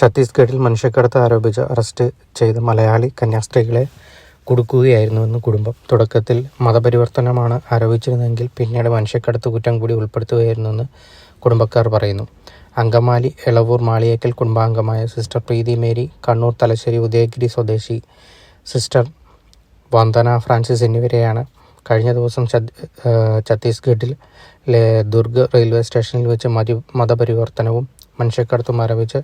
ഛത്തീസ്ഗഡിൽ മനുഷ്യക്കടത്ത് ആരോപിച്ച് അറസ്റ്റ് ചെയ്ത മലയാളി കന്യാസ്ത്രീകളെ കൊടുക്കുകയായിരുന്നുവെന്ന് കുടുംബം. തുടക്കത്തിൽ മതപരിവർത്തനമാണ് ആരോപിച്ചിരുന്നതെങ്കിൽ പിന്നീട് മനുഷ്യക്കടത്ത് കുറ്റം കൂടി ഉൾപ്പെടുത്തുകയായിരുന്നുവെന്ന് കുടുംബക്കാർ പറയുന്നു. അങ്കമാലി എളവൂർ മാളിയേക്കൽ കുടുംബാംഗമായ സിസ്റ്റർ പ്രീതി മേരി കണ്ണൂർ തലശ്ശേരി ഉദയഗിരി സ്വദേശി സിസ്റ്റർ വന്ദന ഫ്രാൻസിസ് എന്നിവരെയാണ് കഴിഞ്ഞ ദിവസം ഛത്തീസ്ഗഡിൽ ദുർഗ് റെയിൽവേ സ്റ്റേഷനിൽ വെച്ച് മതി മതപരിവർത്തനവും മനുഷ്യക്കടത്തും ആരോപിച്ച്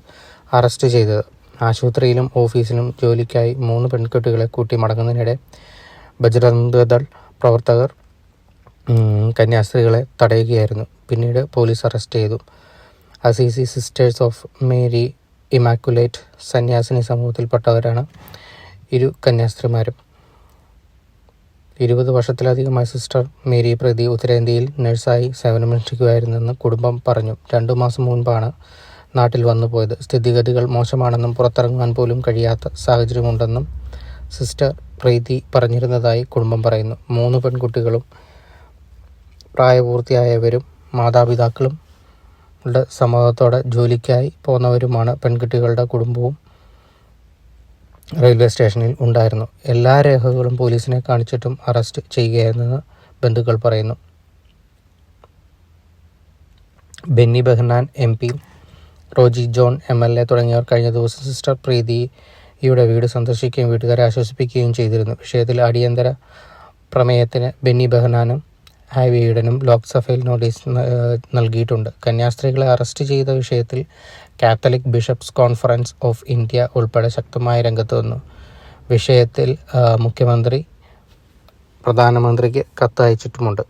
അറസ്റ്റ് ചെയ്തത്. ആശുപത്രിയിലും ഓഫീസിലും ജോലിക്കായി മൂന്ന് പെൺകുട്ടികളെ കൂട്ടി മടങ്ങുന്നതിനിടെ ബജ്രംഗദൾ പ്രവർത്തകർ കന്യാസ്ത്രീകളെ തടയുകയായിരുന്നു. പിന്നീട് പോലീസ് അറസ്റ്റ് ചെയ്തു. Assisi sisters of Mary Immaculate സന്യാസിനി സമൂഹത്തിൽപ്പെട്ടവരാണ് ഇരു കന്യാസ്ത്രീമാരും. ഇരുപത് വർഷത്തിലധികമായി സിസ്റ്റർ മേരി പ്രതി ഉത്തരേന്ത്യയിൽ നഴ്സായി സേവനമനുഷ്ഠിക്കുകയായിരുന്നെന്ന് കുടുംബം പറഞ്ഞു. രണ്ടു മാസം മുൻപാണ് നാട്ടിൽ വന്നു പോയത് സ്ഥിതിഗതികൾ മോശമാണെന്നും പുറത്തിറങ്ങാൻ പോലും കഴിയാത്ത സാഹചര്യമുണ്ടെന്നും സിസ്റ്റർ പ്രീതി പറഞ്ഞിരുന്നതായി കുടുംബം പറയുന്നു. മൂന്ന് പെൺകുട്ടികളും പ്രായപൂർത്തിയായവരും മാതാപിതാക്കളും സമ്മതത്തോടെ ജോലിക്കായി പോന്നവരുമാണ് പെൺകുട്ടികളുടെ കുടുംബവും റെയിൽവേ സ്റ്റേഷനിൽ ഉണ്ടായിരുന്നു. എല്ലാ രേഖകളും പോലീസിനെ കാണിച്ചിട്ടും അറസ്റ്റ് ചെയ്യുകയായിരുന്നെന്ന് ബന്ധുക്കൾ പറയുന്നു. Benny Behanan M P Roji John M L A തുടങ്ങിയവർ കഴിഞ്ഞ ദിവസം സിസ്റ്റർ പ്രീതിയുടെ വീട് സന്ദർശിക്കുകയും വീട്ടുകാരെ ആശ്വസിപ്പിക്കുകയും ചെയ്തിരുന്നു. വിഷയത്തിൽ അടിയന്തര പ്രമേയത്തിന് ബെന്നി ബെഹ്നാനും ഹാവി വീഡനും ലോക്സഭയിൽ നോട്ടീസ് നൽകിയിട്ടുണ്ട്. കന്യാസ്ത്രീകളെ അറസ്റ്റ് ചെയ്ത വിഷയത്തിൽ Catholic bishops conference of India ഉൾപ്പെടെ ശക്തമായ രംഗത്ത് വന്നു. വിഷയത്തിൽ മുഖ്യമന്ത്രി പ്രധാനമന്ത്രിക്ക് കത്ത് അയച്ചിട്ടുമുണ്ട്